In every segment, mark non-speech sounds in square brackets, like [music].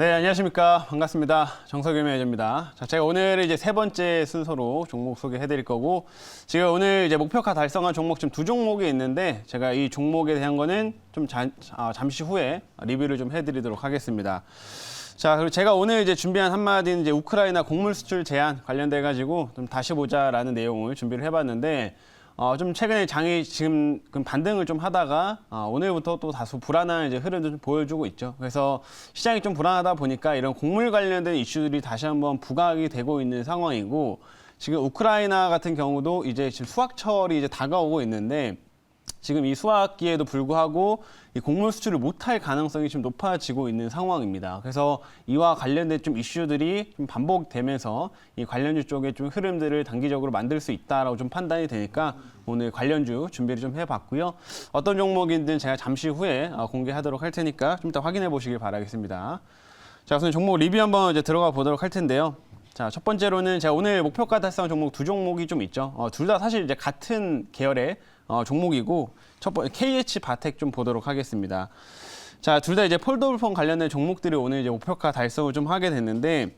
네, 안녕하십니까. 반갑습니다. 정석유 매니저입니다. 자, 제가 오늘 이제 세 번째 순서로 종목 소개해 드릴 거고, 지금 오늘 이제 목표가 달성한 종목 지금 두 종목이 있는데, 제가 이 종목에 대한 거는 좀 잠, 아, 잠시 후에 리뷰를 좀 해 드리도록 하겠습니다. 자, 그리고 제가 오늘 이제 준비한 한마디는 이제 우크라이나 곡물 수출 제한 관련돼 가지고 좀 다시 보자라는 내용을 준비를 해 봤는데, 어, 좀 최근에 장이 지금 그 반등을 좀 하다가 어, 오늘부터 또 다소 불안한 이제 흐름을 좀 보여주고 있죠. 그래서 시장이 좀 불안하다 보니까 이런 곡물 관련된 이슈들이 다시 한번 부각이 되고 있는 상황이고 지금 우크라이나 같은 경우도 이제 지금 수확철이 이제 다가오고 있는데 지금 이 수확기에도 불구하고 이 곡물 수출을 못할 가능성이 좀 높아지고 있는 상황입니다. 그래서 이와 관련된 좀 이슈들이 좀 반복되면서 이 관련주 쪽에 좀 흐름들을 단기적으로 만들 수 있다라고 좀 판단이 되니까 오늘 관련주 준비를 좀 해봤고요. 어떤 종목인든 제가 잠시 후에 어, 공개하도록 할 테니까 좀 이따 확인해 보시길 바라겠습니다. 자, 우선 종목 리뷰 한번 이제 들어가 보도록 할 텐데요. 자, 첫 번째로는 제가 오늘 목표가 달성 종목 두 종목이 좀 있죠. 어, 둘 다 사실 이제 같은 계열의 어, 종목이고 첫 번째 KH 바텍 좀 보도록 하겠습니다. 자, 둘 다 이제 폴더블폰 관련된 종목들이 오늘 이제 목표가 달성을 좀 하게 됐는데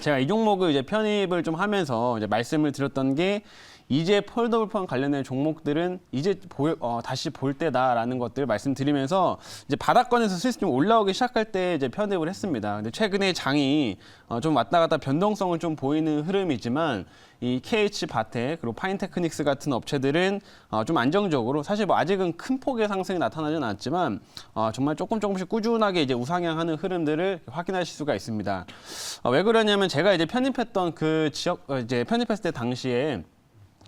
제가 이 종목을 이제 편입을 좀 하면서 이제 말씀을 드렸던 게 이제 폴더블폰 관련된 종목들은 이제 보, 어, 다시 볼 때다라는 것들을 말씀드리면서 이제 바닥권에서 슬슬 좀 올라오기 시작할 때 이제 편입을 했습니다. 근데 최근에 장이 어, 좀 왔다 갔다 변동성을 좀 보이는 흐름이지만 이 KH 바텍 그리고 파인테크닉스 같은 업체들은 어, 좀 안정적으로 사실 뭐 아직은 큰 폭의 상승이 나타나지는 않았지만 어, 정말 조금 조금씩 꾸준하게 이제 우상향하는 흐름들을 확인하실 수가 있습니다. 어, 왜 그러냐면 제가 이제 편입했던 그 지역 어, 이제 편입했을 때 당시에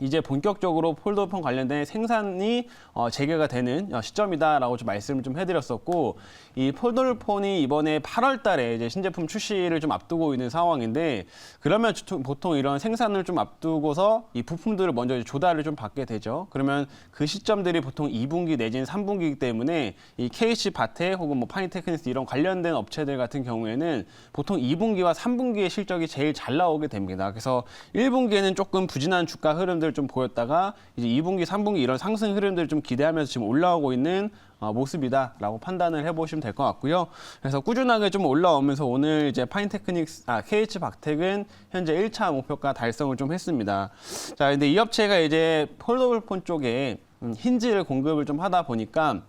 이제 본격적으로 폴더폰 관련된 생산이 어, 재개가 되는 어, 시점이다라고 좀 말씀을 좀 해드렸었고 이 폴더폰이 이번에 8월달에 이제 신제품 출시를 좀 앞두고 있는 상황인데 그러면 주- 보통 이런 생산을 좀 앞두고서 이 부품들을 먼저 조달을 좀 받게 되죠. 그러면 그 시점들이 보통 2분기 내지는 3분기이기 때문에 이 KC 바테 혹은 뭐 파니테크니스 이런 관련된 업체들 같은 경우에는 보통 2분기와 3분기의 실적이 제일 잘 나오게 됩니다. 그래서 1분기에는 조금 부진한 주가 흐름들 좀 보였다가 이제 2분기, 3분기 이런 상승 흐름들을 좀 기대하면서 지금 올라오고 있는 어, 모습이다라고 판단을 해보시면 될 것 같고요. 그래서 꾸준하게 좀 올라오면서 오늘 이제 파인테크닉스, 아, KH 박텍은 현재 1차 목표가 달성을 좀 했습니다. 자, 근데 이 업체가 이제 폴더블폰 쪽에 음, 힌지를 공급을 좀 하다 보니까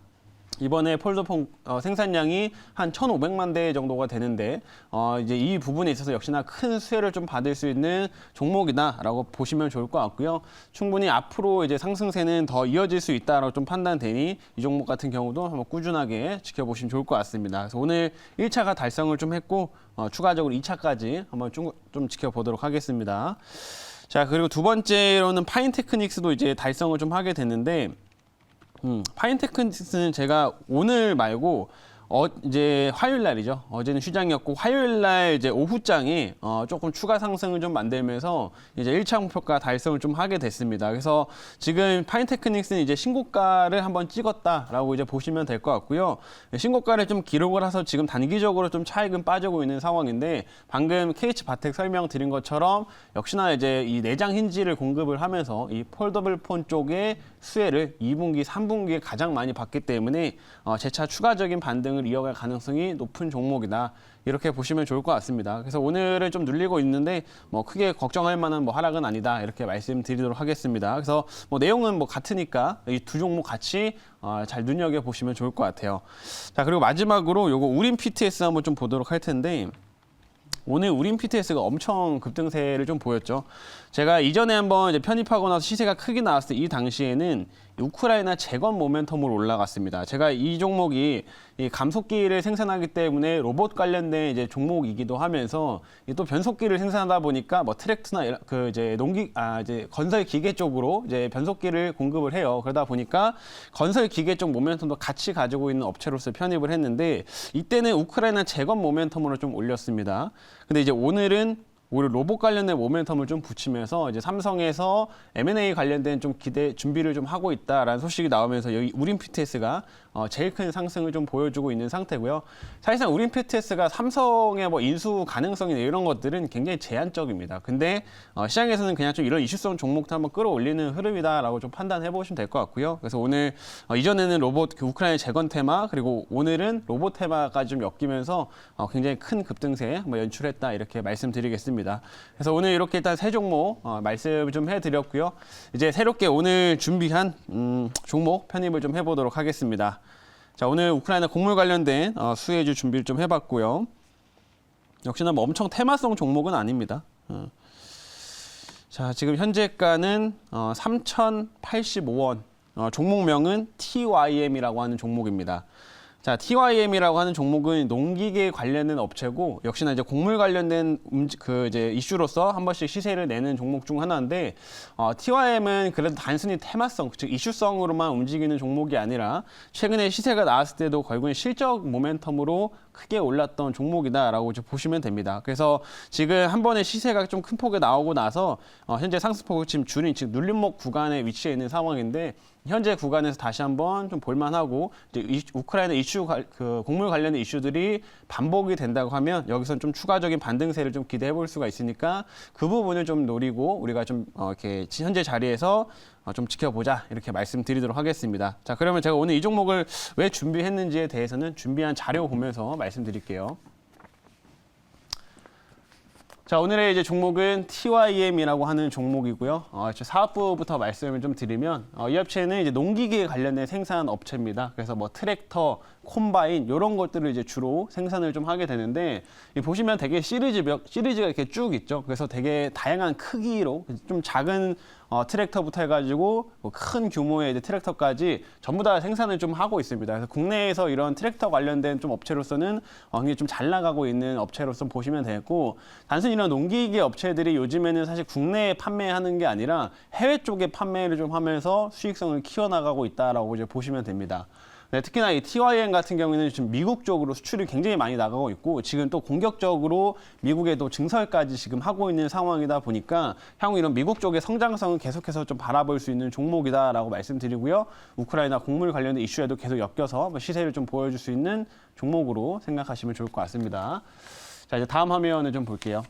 이번에 폴더폰 어, 생산량이 한 1,500만 대 정도가 되는데 어, 이제 이 부분에 있어서 역시나 큰 수혜를 좀 받을 수 있는 종목이다라고 보시면 좋을 것 같고요. 충분히 앞으로 이제 상승세는 더 이어질 수 있다라고 좀 판단되니 이 종목 같은 경우도 한번 꾸준하게 지켜보시면 좋을 것 같습니다. 그래서 오늘 1차가 달성을 좀 했고 어, 추가적으로 2차까지 한번 좀, 좀 지켜보도록 하겠습니다. 자 그리고 두 번째로는 파인테크닉스도 이제 달성을 좀 하게 됐는데 음, 파인테크닉스는 제가 오늘 말고 어 이제 화요일 날이죠. 어제는 휴장이었고 화요일 날 이제 오후장에 어 조금 추가 상승을 좀 만들면서 이제 1차 목표가 달성을 좀 하게 됐습니다. 그래서 지금 파인테크닉스는 이제 신고가를 한번 찍었다라고 이제 보시면 될 것 같고요. 신고가를 좀 기록을 해서 지금 단기적으로 좀 차익은 빠지고 있는 상황인데 방금 KH 바텍 설명 드린 것처럼 역시나 이제 이 내장 힌지를 공급을 하면서 이 폴더블 폰 쪽에 수혜를 2분기, 3분기에 가장 많이 받기 때문에 어, 재차 추가적인 반등을 이어갈 가능성이 높은 종목이다. 이렇게 보시면 좋을 것 같습니다. 그래서 오늘은 좀 눌리고 있는데 뭐 크게 걱정할 만한 뭐 하락은 아니다. 이렇게 말씀드리도록 하겠습니다. 그래서 뭐 내용은 뭐 같으니까 이 두 종목 같이 어, 잘 눈여겨 보시면 좋을 것 같아요. 자 그리고 마지막으로 요거 우린 PTS 한번 좀 보도록 할 텐데 오늘 우린 PTS가 엄청 급등세를 좀 보였죠. 제가 이전에 한번 이제 편입하고 나서 시세가 크게 나왔을 때 이 당시에는 우크라이나 재건 모멘텀으로 올라갔습니다. 제가 이 종목이 이 감속기를 생산하기 때문에 로봇 관련된 이제 종목이기도 하면서 이또 변속기를 생산하다 보니까 뭐 트랙트나 그 이제 농기 아 이제 건설 기계 쪽으로 이제 변속기를 공급을 해요. 그러다 보니까 건설 기계 쪽 모멘텀도 같이 가지고 있는 업체로서 편입을 했는데 이때는 우크라이나 재건 모멘텀으로 좀 올렸습니다. 근데 이제 오늘은 오히려 로봇 관련된 모멘텀을 좀 붙이면서 이제 삼성에서 M&A 관련된 좀 기대 준비를 좀 하고 있다라는 소식이 나오면서 여기 우린 PTS가 어, 제일 큰 상승을 좀 보여주고 있는 상태고요. 사실상 우린 PTS가 삼성의 뭐 인수 가능성이나 이런 것들은 굉장히 제한적입니다. 근데 어, 시장에서는 그냥 좀 이런 이슈성 종목도 한번 끌어올리는 흐름이다라고 좀 판단해 보시면 될 것 같고요. 그래서 오늘 어, 이전에는 로봇 그 우크라이나 재건 테마 그리고 오늘은 로봇 테마까지 좀 엮이면서 어, 굉장히 큰 급등세 뭐 연출했다 이렇게 말씀드리겠습니다. 그래서 오늘 이렇게 일단 세 종목 어, 말씀 좀 해드렸고요. 이제 새롭게 오늘 준비한 음, 종목 편입을 좀 해보도록 하겠습니다. 자 오늘 우크라이나 곡물 관련된 어, 수혜주 준비를 좀 해봤고요. 역시나 뭐 엄청 테마성 종목은 아닙니다. 어. 자 지금 현재가는 어, 3,085원. 어, 종목명은 TYM이라고 하는 종목입니다. 자, TYM이라고 하는 종목은 농기계 관련된 업체고 역시나 이제 곡물 관련된 그 이제 이슈로서 한 번씩 시세를 내는 종목 중 하나인데 어, TYM은 그래도 단순히 테마성, 즉 이슈성으로만 움직이는 종목이 아니라 최근에 시세가 나왔을 때도 결국엔 실적 모멘텀으로 크게 올랐던 종목이다라고 보시면 됩니다. 그래서 지금 한 번에 시세가 좀 큰 폭에 나오고 나서 어, 현재 상승폭을 지금 줄인 지금 눌림목 구간에 위치해 있는 상황인데 현재 구간에서 다시 한번 좀 볼만하고 이제 이, 우크라이나 이슈 관- 그 곡물 관련된 이슈들이 반복이 된다고 하면 여기서는 좀 추가적인 반등세를 좀 기대해 볼 수가 있으니까 그 부분을 좀 노리고 우리가 좀 어, 이렇게 지- 현재 자리에서 어, 좀 지켜보자 이렇게 말씀드리도록 하겠습니다. 자 그러면 제가 오늘 이 종목을 왜 준비했는지에 대해서는 준비한 자료 보면서 말씀드릴게요. 자 오늘의 이제 종목은 TYM이라고 하는 종목이고요. 어, 저 사업부부터 말씀을 좀 드리면 어, 이 업체는 이제 농기계 관련된 생산 업체입니다. 그래서 뭐 트랙터, 콤바인 이런 것들을 이제 주로 생산을 좀 하게 되는데 이 보시면 되게 시리즈별 시리즈가 이렇게 쭉 있죠. 그래서 되게 다양한 크기로 좀 작은 어, 트랙터부터 해가지고 뭐 큰 규모의 이제 트랙터까지 전부 다 생산을 좀 하고 있습니다. 그래서 국내에서 이런 트랙터 관련된 좀 업체로서는 어, 굉장히 좀 잘 나가고 있는 업체로서 보시면 되겠고 단순히 이런 농기계 업체들이 요즘에는 사실 국내에 판매하는 게 아니라 해외 쪽에 판매를 좀 하면서 수익성을 키워나가고 있다라고 이제 보시면 됩니다. 네, 특히나 이 TYM 같은 경우에는 지금 미국 쪽으로 수출이 굉장히 많이 나가고 있고 지금 또 공격적으로 미국에도 증설까지 지금 하고 있는 상황이다 보니까 향후 이런 미국 쪽의 성장성은 계속해서 좀 바라볼 수 있는 종목이다라고 말씀드리고요. 우크라이나 곡물 관련된 이슈에도 계속 엮여서 뭐 시세를 좀 보여줄 수 있는 종목으로 생각하시면 좋을 것 같습니다. 자 이제 다음 화면을 좀 볼게요.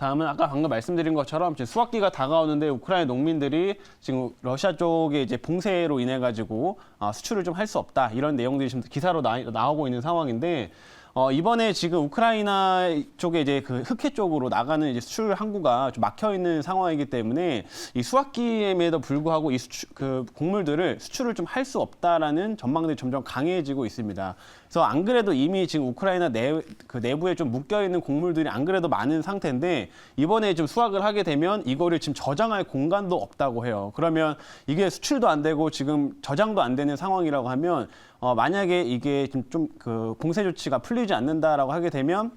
다음은 아까 방금 말씀드린 것처럼 지금 수학기가 다가오는데 우크라이나 농민들이 지금 러시아 쪽에 이제 봉쇄로 인해 가지고 아, 수출을 좀 할 수 없다 이런 내용들이 지금 기사로 나, 나오고 있는 상황인데 어, 이번에 지금 우크라이나 쪽에 이제 그 흑해 쪽으로 나가는 이제 수출 항구가 좀 막혀 있는 상황이기 때문에 이 수학기임에도 불구하고 이 수출, 그 곡물들을 수출을 좀 할 수 없다라는 전망들이 점점 강해지고 있습니다. 그래서 안 그래도 이미 지금 우크라이나 내, 그 내부에 좀 묶여 있는 곡물들이 안 그래도 많은 상태인데 이번에 좀 수확을 하게 되면 이거를 지금 저장할 공간도 없다고 해요. 그러면 이게 수출도 안 되고 지금 저장도 안 되는 상황이라고 하면 어, 만약에 이게 좀그 봉쇄 조치가 풀리지 않는다라고 하게 되면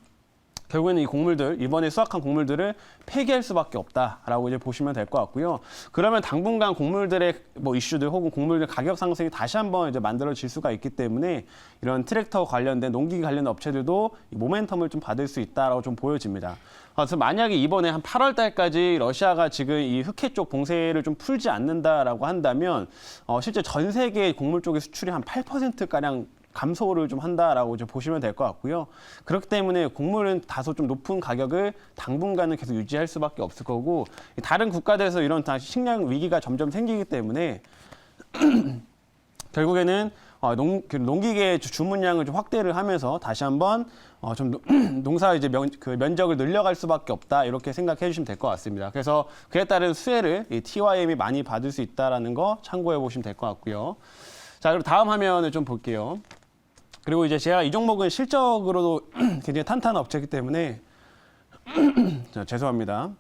결국에는 이 곡물들 이번에 수확한 곡물들을 폐기할 수밖에 없다라고 이제 보시면 될 것 같고요. 그러면 당분간 곡물들의 뭐 이슈들 혹은 곡물들 가격 상승이 다시 한번 이제 만들어질 수가 있기 때문에 이런 트랙터 관련된 농기계 관련 업체들도 이 모멘텀을 좀 받을 수 있다라고 좀 보여집니다. 그래서 만약에 이번에 한 8월 달까지 러시아가 지금 이 흑해 쪽 봉쇄를 좀 풀지 않는다라고 한다면 어, 실제 전 세계 곡물 쪽의 수출이 한 8% 가량 감소를 좀 한다라고 좀 보시면 될 것 같고요. 그렇기 때문에 곡물은 다소 좀 높은 가격을 당분간은 계속 유지할 수밖에 없을 거고 다른 국가들에서 이런 식량 위기가 점점 생기기 때문에 [clears throat] 결국에는 어, 농, 그 농기계 주- 주문량을 좀 확대를 하면서 다시 한번 어, 좀 농- [clears throat] 농사 이제 면, 그 면적을 늘려갈 수밖에 없다 이렇게 생각해 주시면 될 것 같습니다. 그래서 그에 따른 수혜를 이 TYM이 많이 받을 수 있다라는 거 참고해 보시면 될 것 같고요. 자 그리고 다음 화면을 좀 볼게요. 그리고 이제 제가 이 종목은 실적으로도 [clears throat] 굉장히 탄탄한 업체이기 때문에 [clears throat] 자, 죄송합니다.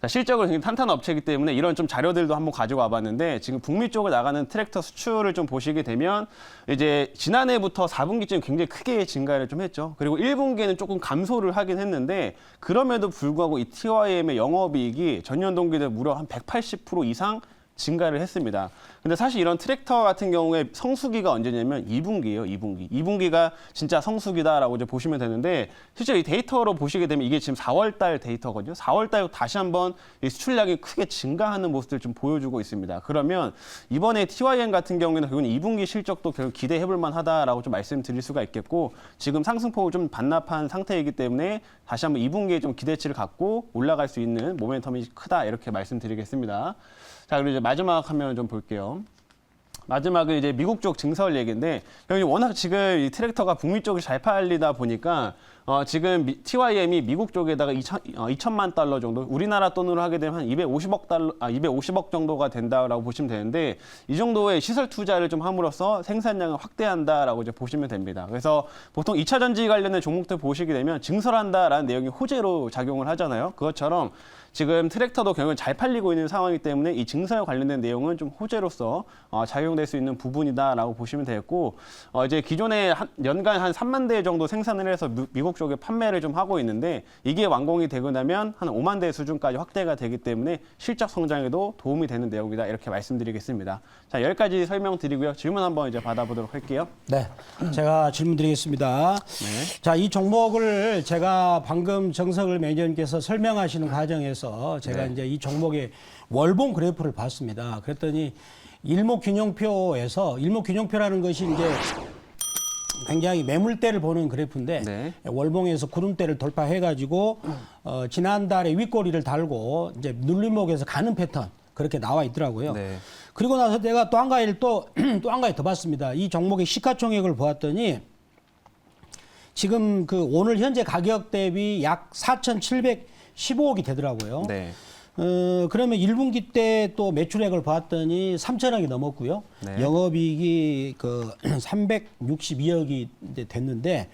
자, 실적으로 굉장히 탄탄한 업체이기 때문에 이런 좀 자료들도 한번 가지고 와봤는데 지금 북미 쪽을 나가는 트랙터 수출을 좀 보시게 되면 이제 지난해부터 4분기쯤 굉장히 크게 증가를 좀 했죠. 그리고 1분기에는 조금 감소를 하긴 했는데 그럼에도 불구하고 이 TYM의 영업이익이 전년 동기 대 무려 한 180% 이상 증가를 했습니다. 근데 사실 이런 트랙터 같은 경우에 성수기가 언제냐면 2분기예요, 2분기. 2분기가 진짜 성수기다라고 이제 보시면 되는데 실제 이 데이터로 보시게 되면 이게 지금 4월 달 데이터거든요. 4월 달 다시 한번 이 수출량이 크게 증가하는 모습을 좀 보여주고 있습니다. 그러면 이번에 TYM 같은 경우에는 결국은 2분기 실적도 결국 기대해 볼 만하다라고 좀 말씀드릴 수가 있겠고 지금 상승폭을 좀 반납한 상태이기 때문에 다시 한번 2분기에 좀 기대치를 갖고 올라갈 수 있는 모멘텀이 크다 이렇게 말씀드리겠습니다. 자, 그리고 이제 마지막 화면 좀 볼게요. 마지막은 이제 미국 쪽 증설 얘기인데 여기 워낙 지금 이 트랙터가 북미 쪽이 잘 팔리다 보니까 어 지금 미, TYM이 미국 쪽에다가 2천, 어, 2천만 달러 정도 우리나라 돈으로 하게 되면 한 250억 달러 아 250억 정도가 된다라고 보시면 되는데 이 정도의 시설 투자를 좀 함으로써 생산량을 확대한다라고 이제 보시면 됩니다. 그래서 보통 2차 전지 관련된 종목들 보시게 되면 증설한다라는 내용이 호재로 작용을 하잖아요. 그것처럼 지금 트랙터도 결국은 잘 팔리고 있는 상황이기 때문에 이 증설 관련된 내용은 좀 호재로서 어, 작용될 수 있는 부분이다라고 보시면 되겠고 어, 이제 기존에 한, 연간 한 3만 대 정도 생산을 해서 미, 미국 쪽에 판매를 좀 하고 있는데 이게 완공이 되고 나면 한 5만 대 수준까지 확대가 되기 때문에 실적 성장에도 도움이 되는 내용이다 이렇게 말씀드리겠습니다. 자 여기까지 설명드리고요 질문 한번 이제 받아보도록 할게요. 네, 제가 질문 드리겠습니다. 네. 자, 이 종목을 제가 방금 정석을 매니저님께서 설명하시는 과정에서 제가 네. 이제 이 종목의 월봉 그래프를 봤습니다. 그랬더니 일목균형표에서 일목균형표라는 것이 이제 굉장히 매물대를 보는 그래프인데 네. 월봉에서 구름대를 돌파해가지고 어, 지난달에 윗꼬리를 달고 이제 눌림목에서 가는 패턴 그렇게 나와 있더라고요. 네. 그리고 나서 내가 또 한 가지를 또 [clears throat] 또 한 가지 더 봤습니다. 이 종목의 시가총액을 보았더니 지금 그 오늘 현재 가격 대비 약 4,715억이 되더라고요. 네. 어, 그러면 1분기 때 또 매출액을 봤더니 3천억이 넘었고요. 네. 영업이익이 그 [clears throat] 362억이 이제 됐는데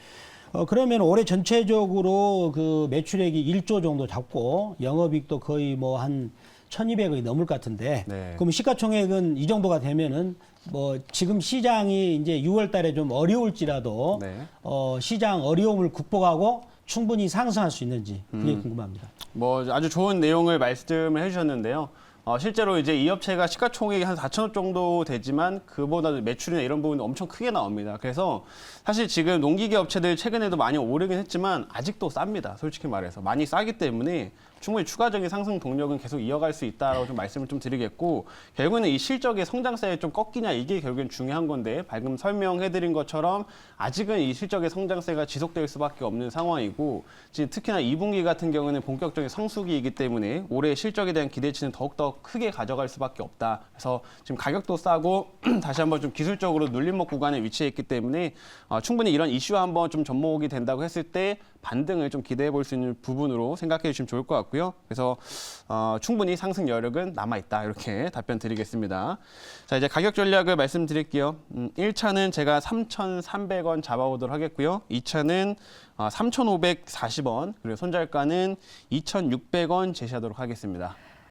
어, 그러면 올해 전체적으로 그 매출액이 1조 정도 잡고 영업이익도 거의 뭐 한 1200억이 넘을 것 같은데 네. 그럼 시가총액은 이 정도가 되면은 뭐 지금 시장이 이제 6월 달에 좀 어려울지라도 네. 어, 시장 어려움을 극복하고 충분히 상승할 수 있는지 그게 음. 궁금합니다. 뭐 아주 좋은 내용을 말씀을 해주셨는데요. 어, 실제로 이제 이 업체가 시가총액이 한 4천억 정도 되지만 그보다 매출이나 이런 부분이 엄청 크게 나옵니다. 그래서 사실 지금 농기계 업체들 최근에도 많이 오르긴 했지만 아직도 쌉니다. 솔직히 말해서 많이 싸기 때문에 충분히 추가적인 상승 동력은 계속 이어갈 수 있다라고 좀 말씀을 좀 드리겠고 결국에는 이 실적의 성장세에 좀 꺾이냐 이게 결국엔 중요한 건데 방금 설명해드린 것처럼 아직은 이 실적의 성장세가 지속될 수밖에 없는 상황이고 지금 특히나 2분기 같은 경우는 본격적인 성수기이기 때문에 올해 실적에 대한 기대치는 더욱더 크게 가져갈 수밖에 없다. 그래서 지금 가격도 싸고 [clears throat] 다시 한번 좀 기술적으로 눌림목 구간에 위치해 있기 때문에 어, 충분히 이런 이슈와 한번 좀 접목이 된다고 했을 때 반등을 좀 기대해 볼 수 있는 부분으로 생각해 주시면 좋을 것 같고요. 그래서 어, 충분히 상승 여력은 남아 있다 이렇게 [laughs] 답변 드리겠습니다. 자 이제 가격 전략을 말씀드릴게요. 음, 1차는 제가 3,300원 잡아오도록 하겠고요. 2차는 어, 3,540원 그리고 손절가는 2,600원 제시하도록 하겠습니다.